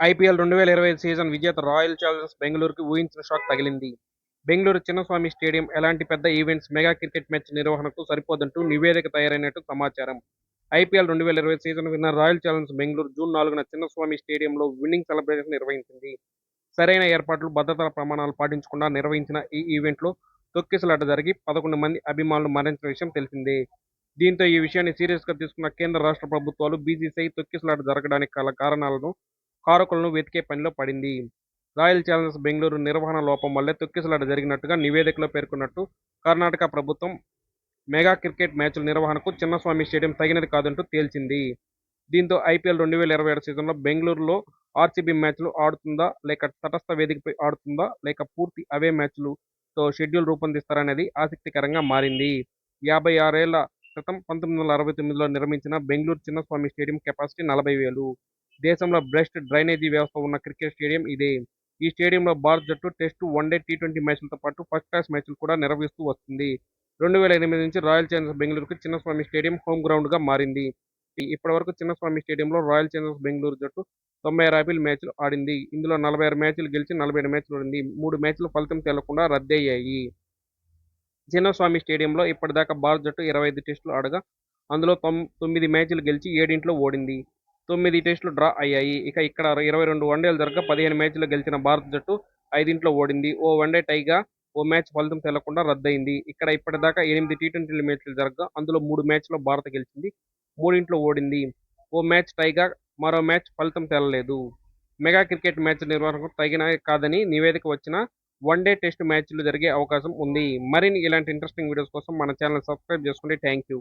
IPL రెండు వేల ఇరవై ఐదు సీజన్ విజేత రాయల్ ఛాలెంజర్స్ బెంగళూరుకి ఊహించిన షాక్ తగిలింది. బెంగళూరు చిన్నస్వామి స్టేడియం ఎలాంటి పెద్ద ఈవెంట్స్ మెగా క్రికెట్ మ్యాచ్ నిర్వహణకు సరిపోదంటూ నివేదిక తయారైనట్టు సమాచారం. ఐపీఎల్ రెండు వేల ఇరవై season winner royal challengers Bengaluru June నాలుగున చిన్నస్వామి స్టేడియంలో విన్నింగ్ సెలబ్రేషన్ నిర్వహించింది. సరైన ఏర్పాట్లు భద్రతా ప్రమాణాలు పాటించకుండా నిర్వహించిన ఈ ఈవెంట్లో తొక్కిసలాట జరిగి పదకొండు మంది అభిమానులు మరణించిన విషయం తెలిసిందే. దీంతో ఈ విషయాన్ని సీరియస్గా తీసుకున్న కేంద్ర రాష్ట్ర ప్రభుత్వాలు బీసీసీఐ తొక్కిసలాట జరగడానికి గల కారణాలను కారకులను వెతికే పనిలో పడింది. రాయల్ ఛాలెంజర్స్ బెంగళూరు నిర్వహణ లోపం వల్లే తొక్కిసలాట జరిగినట్టుగా నివేదికలో పేర్కొన్నట్టు కర్ణాటక ప్రభుత్వం మెగా క్రికెట్ మ్యాచ్ల నిర్వహణకు చిన్నస్వామి స్టేడియం తగినది కాదంటూ తేల్చింది. దీంతో ఐపీఎల్ రెండు వేల ఇరవై ఏడు సీజన్లో బెంగళూరులో ఆర్సీబీ మ్యాచ్లు ఆడుతుందా లేక తటస్థ వేదికపై ఆడుతుందా లేక పూర్తి అవే మ్యాచ్లతో షెడ్యూల్ రూపొందిస్తారనేది ఆసక్తికరంగా మారింది. యాభై ఆరేళ్ళ క్రితం పంతొమ్మిది వందల అరవై తొమ్మిదిలో నిర్మించిన బెంగళూరు చిన్నస్వామి స్టేడియం కెపాసిటీ నలభై వేలు. దేశంలో బెస్ట్ డ్రైనేజీ వ్యవస్థ ఉన్న క్రికెట్ స్టేడియం ఇదే. ఈ స్టేడియంలో భారత జట్టు test one day T twenty మ్యాచ్లతో పాటు ఫస్ట్ క్లాస్ మ్యాచ్లు కూడా నిర్వహిస్తూ వస్తుంది. రెండు వేల ఎనిమిది నుంచి రాయల్ ఛాలెంజర్స్ బెంగళూరుకు చిన్నస్వామి స్టేడియం హోమ్ గ్రౌండ్గా మారింది. ఇప్పటి వరకు చిన్నస్వామి స్టేడియంలో రాయల్ ఛాలెంజర్స్ బెంగళూరు జట్టు తొంభై ఆరు ఐపీఎల్ మ్యాచ్లు ఆడింది. ఇందులో నలభై ఆరు మ్యాచ్లు గెలిచి నలభై ఏడు మ్యాచ్లు ఆడింది. మూడు మ్యాచ్లు ఫలితం తేలకుండా రద్దయ్యాయి చిన్నస్వామి స్టేడియంలో ఇప్పటిదాకా భారత జట్టు ఇరవై ఐదు టెస్టులు ఆడగా అందులో తొమ్మిది మ్యాచ్లు గెలిచి ఏడింట్లో ఓడింది. తొమ్మిది టెస్టులు డ్రా అయ్యాయి. ఇక ఇక్కడ ఇరవై రెండు వన్డేలు జరగ పదిహేను మ్యాచ్లు గెలిచిన భారత జట్టు ఐదింట్లో ఓడింది. ఓ వన్డే టైగా ఓ మ్యాచ్ ఫలితం తెలకుండా రద్దయింది. ఇక్కడ ఇప్పటిదాకా ఎనిమిది టీ ట్వంటీ మ్యాచ్లు జరగగా అందులో మూడు మ్యాచ్లో భారత గెలిచింది. మూడింట్లో ఓడింది. ఓ మ్యాచ్ టైగా మరో మ్యాచ్ ఫలితం తేలలేదు. మెగా క్రికెట్ మ్యాచ్ నిర్వహణకు తగిన కాదని నివేదిక వచ్చిన వన్డే టెస్ట్ మ్యాచ్లు జరిగే అవకాశం ఉంది. మరిన్ని ఇలాంటి ఇంట్రెస్టింగ్ వీడియోస్ కోసం మన ఛానల్ సబ్స్క్రైబ్ చేసుకోండి థ్యాంక్ యూ.